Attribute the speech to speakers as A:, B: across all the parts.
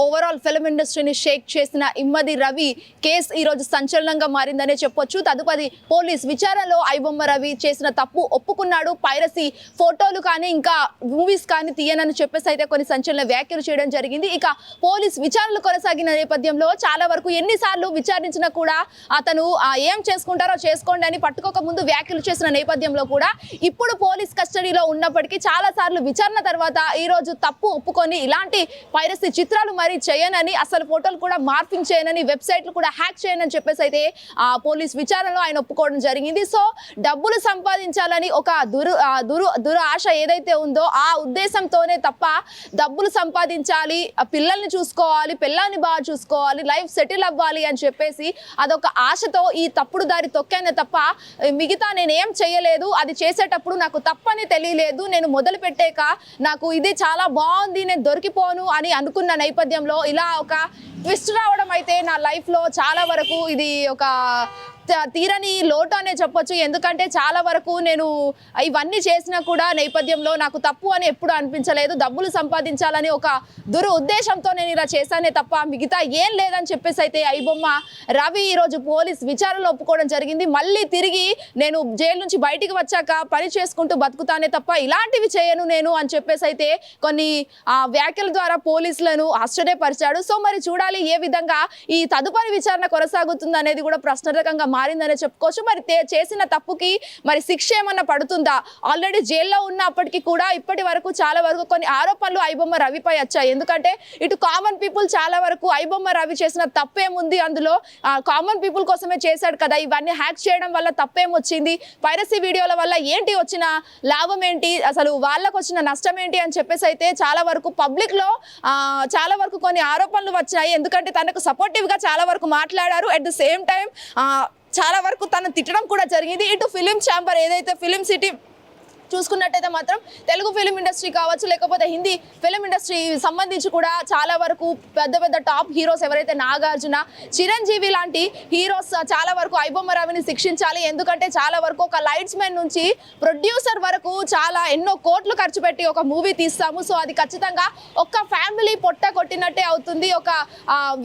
A: Overall film ఇండస్ట్రీని షేక్ చేసిన ఇమ్మది Ravi case ఈరోజు సంచలనంగా మారిందనే చెప్పొచ్చు. తదుపరి పోలీస్ విచారణలో ఐబొమ్మ రవి చేసిన తప్పు ఒప్పుకున్నాడు. పైరసీ ఫోటోలు కానీ ఇంకా మూవీస్ కానీ తీయనని చెప్పేసి అయితే కొన్ని సంచలన వ్యాఖ్యలు చేయడం జరిగింది. ఇక పోలీస్ విచారణలు కొనసాగిన నేపథ్యంలో చాలా వరకు ఎన్నిసార్లు విచారించినా కూడా అతను ఏం చేసుకుంటారో చేసుకోండి అని పట్టుకోక ముందు వ్యాఖ్యలు చేసిన నేపథ్యంలో కూడా ఇప్పుడు పోలీస్ కస్టడీలో ఉన్నప్పటికీ చాలా సార్లు విచారణ తర్వాత ఈ రోజు తప్పు ఒప్పుకొని ఇలాంటి పైరసీ చిత్రాలు మరి చేయనని అసలు ఫోటోలు కూడా మార్పింగ్ చేయనని వెబ్సైట్లు కూడా హ్యాక్ చేయనని చెప్పేసి అయితే ఆ పోలీస్ విచారణలో ఆయన ఒప్పుకోవడం జరిగింది. సో డబ్బులు సంపాదించాలని ఒక దురు దురు దురాశ ఏదైతే ఉందో ఆ ఉద్దేశంతోనే తప్ప డబ్బులు సంపాదించాలి పిల్లల్ని చూసుకోవాలి పిల్లల్ని బాగా చూసుకోవాలి లైఫ్ సెటిల్ అవ్వాలి అని చెప్పేసి అదొక ఆశతో ఈ తప్పుడు దారి తొక్కానే తప్ప మిగతా నేను ఏం చేయలేదు అది చేసేటప్పుడు నాకు తప్పని తెలియలేదు నేను మొదలు పెట్టాక నాకు ఇది చాలా బాగుంది నేను దొరికిపోను అని అనుకున్న నేపథ్యంలో ఇలా ఒక ట్విస్ట్ రావడం అయితే నా లైఫ్లో చాలా వరకు ఇది ఒక తీరని లోటు అనే చెప్పొచ్చు. ఎందుకంటే చాలా వరకు నేను ఇవన్నీ చేసినా కూడా నేపథ్యంలో నాకు తప్పు అని ఎప్పుడు అనిపించలేదు. డబ్బులు సంపాదించాలని ఒక దురు ఉద్దేశంతో నేను ఇలా చేశానే తప్ప మిగతా ఏం లేదని చెప్పేసి అయితే ఐబొమ్మ రవి ఈరోజు పోలీస్ విచారణలో ఒప్పుకోవడం జరిగింది. మళ్ళీ తిరిగి నేను జైలు నుంచి బయటికి వచ్చాక పని చేసుకుంటూ బతుకుతానే తప్ప ఇలాంటివి చేయను నేను అని చెప్పేసి అయితే కొన్ని ఆ, వ్యాఖ్యల ద్వారా పోలీసులను ఆశ్చర్యపరిచాడు. సో మరి చూడాలి ఏ విధంగా ఈ తదుపరి విచారణ కొనసాగుతుంది అనేది కూడా ప్రశ్నార్థకంగా మారిందనే చెప్పుకోవచ్చు. మరి చేసిన తప్పుకి మరి శిక్ష ఏమన్నా పడుతుందా? ఆల్రెడీ జైల్లో ఉన్నప్పటికీ కూడా ఇప్పటి వరకు చాలా వరకు కొన్ని ఆరోపణలు ఐబొమ్మ రవిపై వచ్చాయి. ఎందుకంటే ఇటు కామన్ పీపుల్ చాలా వరకు ఐబొమ్మ రవి చేసిన తప్పేముంది అందులో? కామన్ పీపుల్ కోసమే చేశాడు కదా. ఇవన్నీ హ్యాక్ చేయడం వల్ల తప్పేం వచ్చింది పైరసీ వీడియోల వల్ల ఏంటి వచ్చిన లాభం ఏంటి అసలు వాళ్ళకు వచ్చిన నష్టం ఏంటి అని చెప్పేసి అయితే చాలా వరకు పబ్లిక్లో చాలా వరకు కొన్ని ఆరోపణలు వచ్చాయి ఎందుకంటే తనకు సపోర్టివ్గా చాలా వరకు మాట్లాడారు. అట్ ద సేమ్ టైం చాలా వరకు తను తిట్టడం కూడా జరిగింది. ఇటు ఫిలిం ఛాంబర్ ఏదైతే ఫిలిం సిటీ చూసుకున్నట్టయితే మాత్రం తెలుగు ఫిలిం ఇండస్ట్రీ కావచ్చు లేకపోతే హిందీ ఫిలిం ఇండస్ట్రీ సంబంధించి కూడా చాలా వరకు పెద్ద పెద్ద టాప్ హీరోస్ ఎవరైతే నాగార్జున చిరంజీవి లాంటి హీరోస్ చాలా వరకు ఐబొమ్మ రవిని శిక్షించాలి. ఎందుకంటే చాలా వరకు ఒక లైట్స్ మెన్ నుంచి ప్రొడ్యూసర్ వరకు చాలా ఎన్నో కోట్లు ఖర్చు పెట్టి ఒక మూవీ తీస్తాము. సో అది ఖచ్చితంగా ఒక్క ఫ్యామిలీ పొట్ట కొట్టినట్టే అవుతుంది. ఒక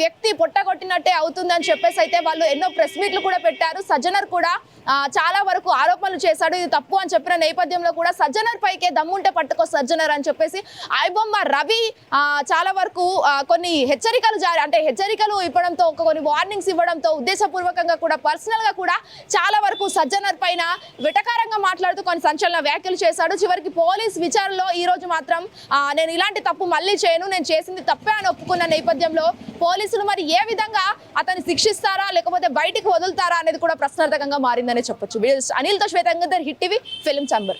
A: వ్యక్తి పొట్ట కొట్టినట్టే అవుతుంది అని చెప్పేసి అయితే వాళ్ళు ఎన్నో ప్రెస్ మీట్లు కూడా పెట్టారు. సజ్జనర్ కూడా చాలా వరకు ఆరోపణలు చేశాడు. ఇది తప్పు అని చెప్పిన నేపథ్యంలో కూడా సజ్జనర్ పైకే దమ్ముంటే పట్టుకో సజ్జనర్ అని చెప్పేసి ఐబొమ్మ రవి చాలా వరకు కొన్ని హెచ్చరికలు జారీ అంటే హెచ్చరికలు ఇవ్వడంతో ఒక కొన్ని వార్నింగ్స్ ఇవ్వడంతో ఉద్దేశపూర్వకంగా కూడా పర్సనల్గా కూడా చాలా వరకు సజ్జనర్ పైన విటకారంగా మాట్లాడుతూ కొన్ని సంచలన వ్యాఖ్యలు చేశాడు. చివరికి పోలీస్ విచారణలో ఈ రోజు మాత్రం నేను ఇలాంటి తప్పు మళ్ళీ చేయను నేను చేసింది తప్పే అని ఒప్పుకున్న నేపథ్యంలో పోలీసులు మరి ఏ విధంగా అతన్ని శిక్షిస్తారా లేకపోతే బయటికి వదులుతారా అనేది కూడా ప్రశ్నార్థకంగా మారిందనే చెప్పొచ్చు. అనిల్తో శ్వేతంగా hit TV film chamber.